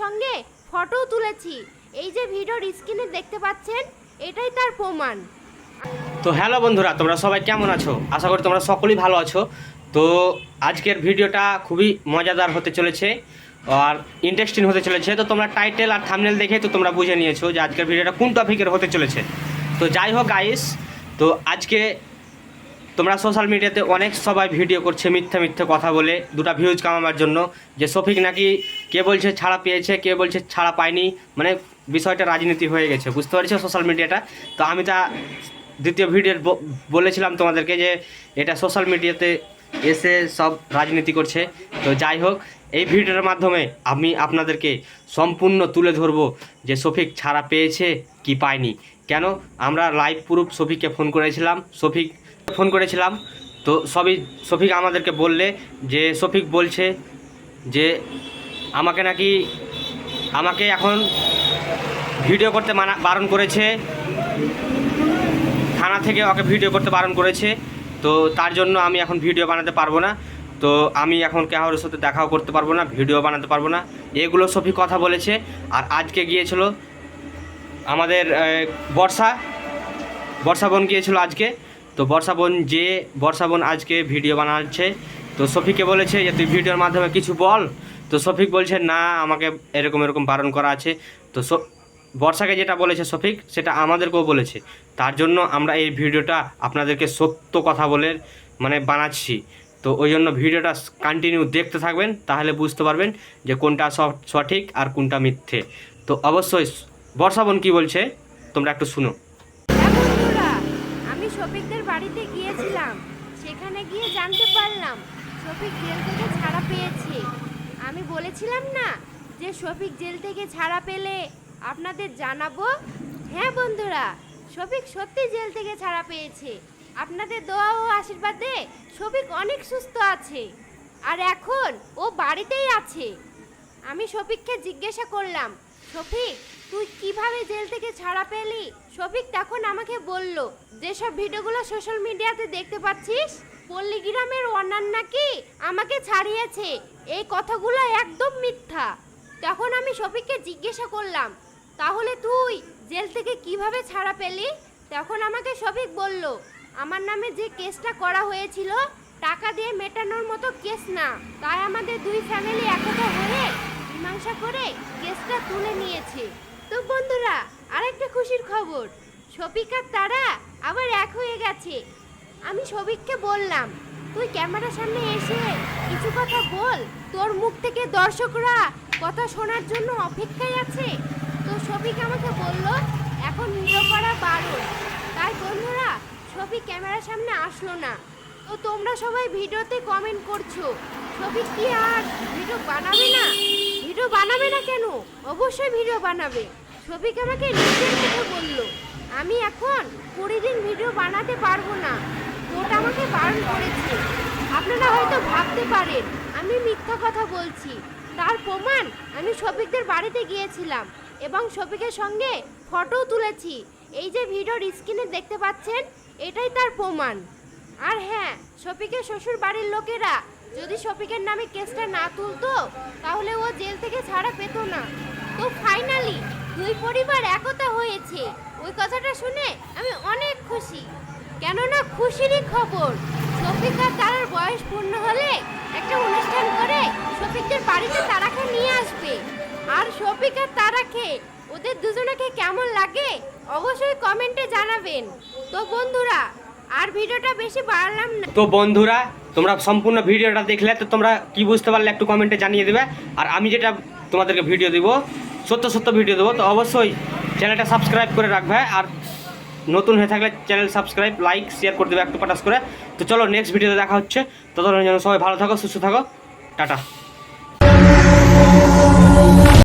সঙ্গে ফটো তুলেছি। এই যে ভিডিওর স্ক্রিনে দেখতে পাচ্ছেন, এটাই তার প্রমাণ। তো হ্যালো বন্ধুরা, তোমরা সবাই কেমন আছো? আশা করি তোমরা সকলেই ভালো আছো। তো আজকের ভিডিওটা খুবই মজাদার হতে চলেছে আর ইন্টারেস্টিং হতে চলেছে। তো তোমরা টাইটেল আর থামনেল দেখে তো তোমরা বুঝে নিয়েছো যে আজকের ভিডিওটা কোন টপিকের হতে চলেছে। তো যাই হোক গাইস তো আজকে তোমরা সোশ্যাল মিডিয়াতে অনেক সবাই ভিডিও করছে, মিথ্যে মিথ্যে কথা বলে, দুটা ভিউজ কামাবার জন্য। যে শফিক নাকি কে বলছে ছাড়া পেয়েছে, কে বলছে ছাড়া পায়নি মানে বিষয়টা রাজনীতি হয়ে গেছে, বুঝতে পারছ সোশ্যাল মিডিয়াটা তো আমি তা দ্বিতীয় ভিডিওর বলেছিলাম তোমাদেরকে যে এটা সোশ্যাল মিডিয়াতে এসে সব রাজনীতি করছে। তো যাই হোক, এই ভিডিওর মাধ্যমে আমি আপনাদেরকে সম্পূর্ণ তুলে ধরবো যে শফিক ছাড়া পেয়েছে কি পায়নি। কেন? আমরা লাইভ প্রুফ শফিককে ফোন করেছিলাম। শফিক ফোন করেছিলাম। তো সবই শফিক আমাদেরকে বললে যে শফিক বলছে যে, আমাকে নাকি, আমাকে এখন ভিডিও করতে মানা, বারণ করেছে। থানা থেকে ওকে ভিডিও করতে বারণ করেছে। তো তার জন্য আমি এখন ভিডিও বানাতে পারব না। তো আমি এখন কারোর সাথে দেখাও করতে পারব না, ভিডিও বানাতে পারব না। এগুলো সফি কথা বলেছে। আর আজকে গিয়েছিল আমাদের বর্ষা বর্ষা বোন গিয়েছিল আজকে। তো বর্ষা বোন যে বর্ষা বোন আজকে ভিডিও বানাচ্ছে, তো সফিকে বলেছে যে, তুই ভিডিওর মাধ্যমে কিছু বল। তো সফিক বলছে, না, আমাকে এরকম এরকম বারণ করা আছে। তো বর্ষাকে যেটা বলেছে সফিক সেটা আমাদেরকেও বলেছে। তার জন্য আমরা এই ভিডিওটা আপনাদেরকে সত্য কথা বলে মানে বানাচ্ছি। তো ওই জন্য ভিডিওটা কন্টিনিউ দেখতে থাকবেন, তাহলে বুঝতে পারবেন যে, কোনটা সঠিক আর কোনটা মিথ্যে। তো অবশ্যই, বর্ষা বোন কী বলছে, তোমরা একটু শুনো। শফিকদের বাড়িতে গিয়েছিলাম। সেখানে গিয়ে জানতে পারলাম, শফিক জেল থেকে ছাড়া পেয়েছে। আমি বলেছিলাম না যে শফিক জেল থেকে ছাড়া পেলে আপনাদের জানাব? হ্যাঁ বন্ধুরা, শফিক সত্যি জেল থেকে ছাড়া পেয়েছে। আপনাদের দোয়া ও আশীর্বাদে শফিক অনেক সুস্থ আছে। আর এখন ও বাড়িতেই আছে। আমি শফিককে জিজ্ঞাসা করলাম শফিক, তুই কীভাবে জেল থেকে ছাড়া পেলি? শফিক তখন আমাকে বলল, যেসব ভিডিওগুলো সোশ্যাল মিডিয়াতে দেখতে পাচ্ছিস, পল্লীগ্রামের অন্যান্য নাকি আমাকে ছাড়িয়েছে। এই কথাগুলো একদম মিথ্যা। তখন আমি শফিককে জিজ্ঞাসা করলাম, তাহলে তুই জেল থেকে কীভাবে ছাড়া পেলি? তখন আমাকে শফিক বলল, আমার নামে যে কেসটা করা হয়েছিল, টাকা দিয়ে মেটানোর মতো কেস না। তাই আমাদের দুই ফ্যামিলি একতা হয়ে মীমাংসা করে কেসটা তুলে নিয়েছে। তো বন্ধুরা, আরেকটা খুশির খবর। শফিক আর তারা আবার এক হয়ে গেছে। আমি শফিককে বললাম, তুই ক্যামেরার সামনে এসে কিছু কথা বল। তোর মুখ থেকে দর্শকরা কথা শোনার জন্য অপেক্ষায় আছে। তো শফিক আমাকে বলল, এখন করা বারণ। তাই বন্ধুরা, শফিক ক্যামেরার সামনে আসলো না। তো তোমরা সবাই ভিডিওতে কমেন্ট করছ, শফিক কি আর ভিডিও বানাবে না ভিডিও বানাবে না কেন অবশ্যই ভিডিও বানাবে। শফিক আমাকে নিজের মুখে বলল, আমি এখন কুড়ি দিন ভিডিও বানাতে পারব না। কোর্ট আমাকে বারণ করেছে। আপনারা হয়তো ভাবতে পারেন, আমি মিথ্যা কথা বলছি। তার প্রমাণ আমি শফিকদের বাড়িতে গিয়েছিলাম এবং শফিকের সঙ্গে ফটো তুলেছি। এই যে ভিডিওর স্ক্রিনে দেখতে পাচ্ছেন, এটাই তার প্রমাণ। আর হ্যাঁ শফিকের শ্বশুর বাড়ির লোকেরা যদি শফিকের নামে কেসটা না তুলতো, তাহলে ও জেল থেকে ছাড়া পেত না। তো ফাইনালি দুই পরিবার একতা হয়েছে। ওই কথাটা শুনে আমি অনেক খুশি। কেননা খুশিরই খবর, শফিক আর তারার বয়স পূর্ণ হলে একটা অনুষ্ঠান করে শফিকদের বাড়িতে তারাকে নিয়ে আসবে। আর শফিক আর তারাকে, ওদের দুজনকে কেমন লাগে অবশ্যই কমেন্টে জানাবেন। তো বন্ধুরা আর ভিডিওটা বেশি বাড়ালাম না। তো বন্ধুরা, তোমরা সম্পূর্ণ ভিডিওটা দেখলে তো তোমরা কি বুঝতে পারলে একটু কমেন্টে জানিয়ে দেবে। আর আমি যেটা তোমাদেরকে ভিডিও দেবো, সত্য সত্য ভিডিও দেবো, তো অবশ্যই চ্যানেলটা সাবস্ক্রাইব করে রাখবে। আর নতুন হয়ে থাকলে চ্যানেল সাবস্ক্রাইব লাইক শেয়ার করে দেবে একটু পাটাস করে। তো চলো নেক্সট ভিডিওতে দেখা হচ্ছে। ততক্ষণ যেন সবাই ভালো থাকো, সুস্থ থাকো। টাটা।